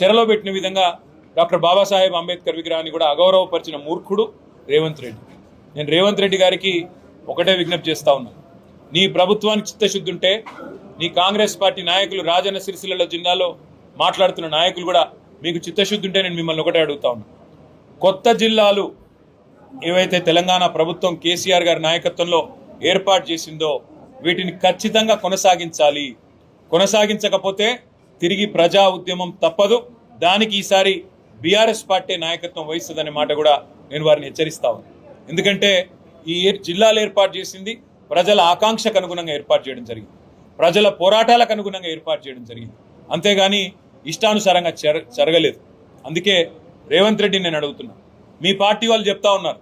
చెరలో పెట్టిన విధంగా డాక్టర్ బాబాసాహెబ్ అంబేద్కర్ విగ్రహాన్ని కూడా అగౌరవపరిచిన మూర్ఖుడు రేవంత్ రెడ్డి. నేను రేవంత్ రెడ్డి గారికి ఒకటే విజ్ఞప్తి చేస్తా ఉన్నాను నీ ప్రభుత్వానికి చిత్తశుద్ధి ఉంటే నీ కాంగ్రెస్ పార్టీ నాయకులు రాజన్న సిరిసిల్ల జిల్లాలో మాట్లాడుతున్న నాయకులు కూడా మీకు చిత్తశుద్ధి ఉంటే నేను మిమ్మల్ని ఒకటే అడుగుతా ఉన్నాను కొత్త జిల్లాలు ఏవైతే తెలంగాణ ప్రభుత్వం కేసీఆర్ గారి నాయకత్వంలో ఏర్పాటు చేసిందో వీటిని ఖచ్చితంగా కొనసాగించాలి. కొనసాగించకపోతే తిరిగి ప్రజా ఉద్యమం తప్పదు. దానికి ఈసారి బీఆర్ఎస్ పార్టీ నాయకత్వం వహిస్తుందనే మాట కూడా నేను వారిని హెచ్చరిస్తా ఉన్నాను ఎందుకంటే ఈ ఏర్- జిల్లాలు ఏర్పాటు చేసింది ప్రజల ఆకాంక్షకు అనుగుణంగా ఏర్పాటు చేయడం జరిగింది. ప్రజల పోరాటాలకు అనుగుణంగా ఏర్పాటు చేయడం జరిగింది. అంతేగాని ఇష్టానుసారంగా జరగలేదు. అందుకే రేవంత్ రెడ్డి నేను అడుగుతున్నా. మీ పార్టీ వాళ్ళు చెప్తా ఉన్నారు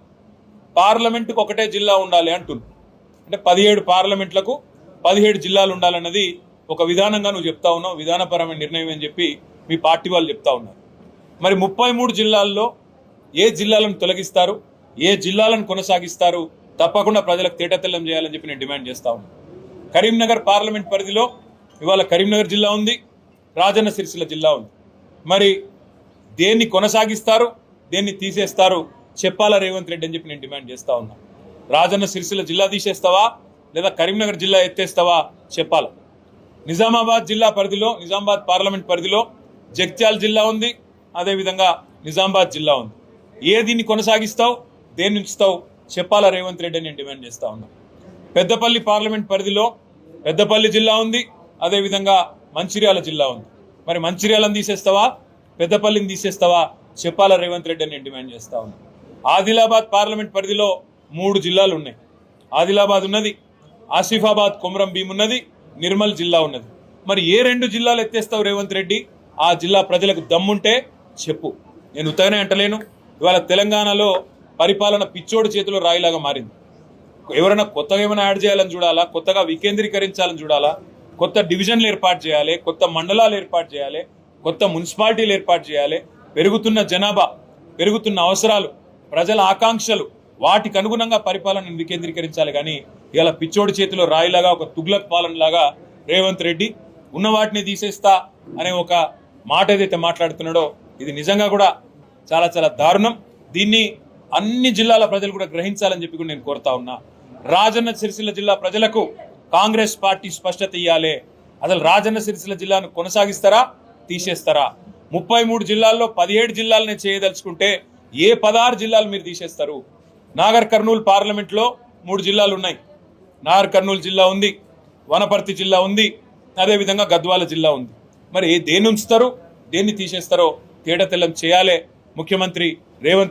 పార్లమెంటుకు ఒకటే జిల్లా ఉండాలి అంటున్నారు. అంటే పదిహేడు పార్లమెంట్లకు పదిహేడు జిల్లాలు ఉండాలన్నది ఒక విధానంగా నువ్వు చెప్తా ఉన్నావు విధానపరమైన నిర్ణయం అని చెప్పి మీ పార్టీ వాళ్ళు చెప్తా ఉన్నారు. మరి ముప్పై మూడు జిల్లాల్లో ఏ జిల్లాలను తొలగిస్తారు ఏ జిల్లాలను కొనసాగిస్తారు తప్పకుండా ప్రజలకు తేటతెల్లం చేయాలని చెప్పి నేను డిమాండ్ చేస్తా ఉన్నాను కరీంనగర్ పార్లమెంట్ పరిధిలో ఇవాళ కరీంనగర్ జిల్లా ఉంది రాజన్న సిరిసిల్ల జిల్లా ఉంది. మరి దేన్ని కొనసాగిస్తారు దేన్ని తీసేస్తారు చెప్పాలా రేవంత్ రెడ్డి అని చెప్పి నేను డిమాండ్ చేస్తా ఉన్నా. రాజన్న సిరిసిల్ల జిల్లా తీసేస్తావా లేదా కరీంనగర్ జిల్లా ఎత్తేస్తావా చెప్పాలా? నిజామాబాద్ జిల్లా పరిధిలో నిజామాబాద్ పార్లమెంట్ పరిధిలో జగిత్యాల జిల్లా ఉంది. అదేవిధంగా నిజామాబాద్ జిల్లా ఉంది. ఏ దీన్ని కొనసాగిస్తావు దేన్ని ఉంచుతావు చెప్పాలా రేవంత్ రెడ్డి అని నేను డిమాండ్ చేస్తా ఉన్నా. పెద్దపల్లి పార్లమెంట్ పరిధిలో పెద్దపల్లి జిల్లా ఉంది. అదేవిధంగా మంచిర్యాల జిల్లా ఉంది. మరి మంచిర్యాలను తీసేస్తావా పెద్దపల్లిని తీసేస్తావా చెప్పాలా రేవంత్ రెడ్డి అని నేను డిమాండ్ చేస్తా ఉన్నా. ఆదిలాబాద్ పార్లమెంట్ పరిధిలో మూడు జిల్లాలు ఉన్నాయి. ఆదిలాబాద్ ఉన్నది ఆసిఫాబాద్ కొమరం భీం ఉన్నది నిర్మల్ జిల్లా ఉన్నది. మరి ఏ రెండు జిల్లాలు ఎత్తేస్తావు రేవంత్ రెడ్డి? ఆ జిల్లా ప్రజలకు దమ్ముంటే చెప్పు. నేను ఉత్తగానే అంటలేను. ఇవాళ తెలంగాణలో పరిపాలన పిచ్చోడి చేతిలో రాయిలాగా మారింది. ఎవరైనా కొత్తగా ఏమైనా యాడ్ చేయాలని చూడాలా? కొత్తగా వికేంద్రీకరించాలని చూడాలా? కొత్త డివిజన్లు ఏర్పాటు చేయాలి కొత్త మండలాలు ఏర్పాటు చేయాలి కొత్త మున్సిపాలిటీలు ఏర్పాటు చేయాలి పెరుగుతున్న జనాభా పెరుగుతున్న అవసరాలు ప్రజల ఆకాంక్షలు వాటికి అనుగుణంగా పరిపాలన వికేంద్రీకరించాలి. కానీ ఇలా పిచ్చోడి చేతిలో రాయిలాగా ఒక తుగ్లక్ పాలనలాగా రేవంత్ రెడ్డి ఉన్న వాటిని తీసేస్తా అనే ఒక మాట ఏదైతే మాట్లాడుతున్నాడో ఇది నిజంగా కూడా చాలా చాలా దారుణం. దీన్ని అన్ని జిల్లాల ప్రజలు కూడా గ్రహించాలని చెప్పి కూడా నేను కోరుతా ఉన్నా. రాజన్న సిరిసిల్ల జిల్లా ప్రజలకు కాంగ్రెస్ పార్టీ స్పష్టత ఇవ్వాలి అసలు రాజన్న సిరిసిల్ల జిల్లాను కొనసాగిస్తారా తీసేస్తారా? ముప్పై మూడు జిల్లాల్లో పదిహేడు జిల్లాలనే చేయదలుచుకుంటే ఏ పదహారు జిల్లాలు మీరు తీసేస్తారు? నాగర్ కర్నూలు పార్లమెంట్లో మూడు జిల్లాలు ఉన్నాయి. నాగర్ కర్నూలు జిల్లా ఉంది వనపర్తి జిల్లా ఉంది అదేవిధంగా గద్వాల జిల్లా ఉంది. మరి దేన్ని ఉంచుతారు దేన్ని తీసేస్తారో తేటతెల్లం చేయాలి ముఖ్యమంత్రి రేవంత్